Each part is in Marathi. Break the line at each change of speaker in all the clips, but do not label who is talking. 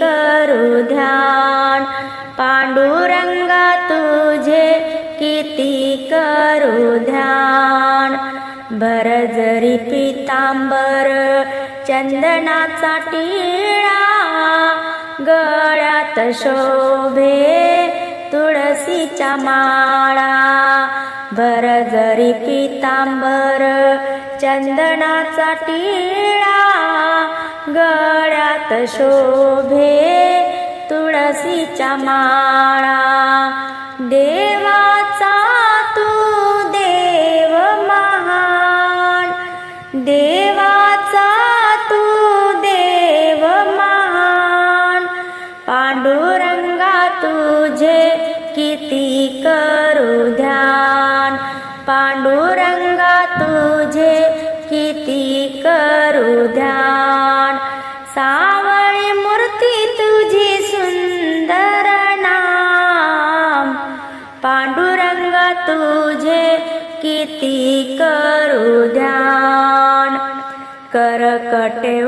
करू ध्यान पांडुरंगा तुझे किती करू ध्यान भर जरी पितांबर चंदनाचा टिळा। गळ्यात शोभे तुळशीच्या माळा। भर जरी पितांबर चंदनाचा टिळा। गळ्यात शोभे तुळशीच्या माळा. देवाचा तू देव महान. देवाचा तू देव महान. पांडुरंगा तुझे किती करू ध्यान. पांडुर किती करू ध्यान? करकटेवारी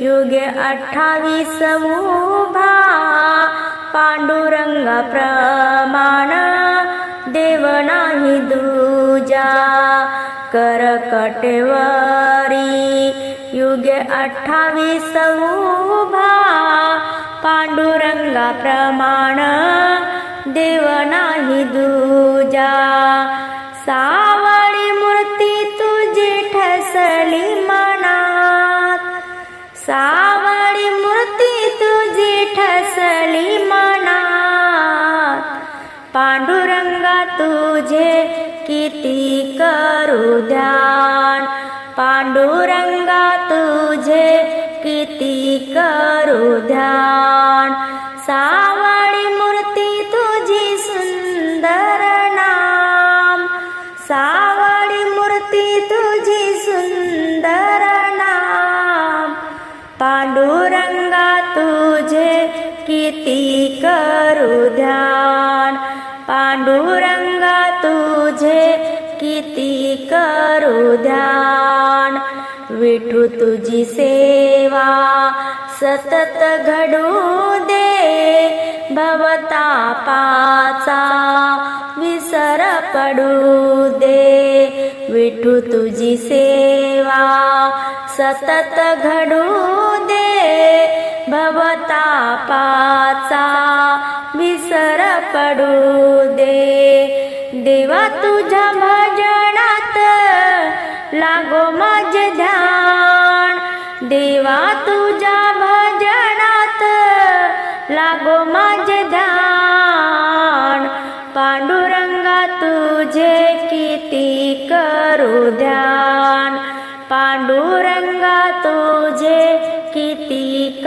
युगे अठ्ठावीस उभा पांडुरंगा प्रमाण देव नाही दूजा. करकटेवारी युगे अठ्ठावीस उभा पांडुरंगा प्रमाण देव नाही दूजा. सावळी मूर्ती तुझी ठसली मनात. सावळी मूर्ती तुझी ठसली मनात. पांडुरंगा तुझे किती करू ध्यान पांडुरंगा तुझे किती करू ध्यान सा किती करू ध्यान पांडुरंगा तुझे किती करू ध्यान विठू तुझी सेवा सतत घडू दे. भवतापाचा विसर पडू दे. विठू तुझी सेवा सतत घडू दे. भवतापाचा विसर पडू दे. देवा तुझ्या भजनात लागो माझे ध्यान. देवा तुझ्या भजनात लागो माझे ध्यान. पांडुरंगा तुझे किती करू ध्यान. पांडुरंगा तुझे किती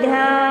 ध्यान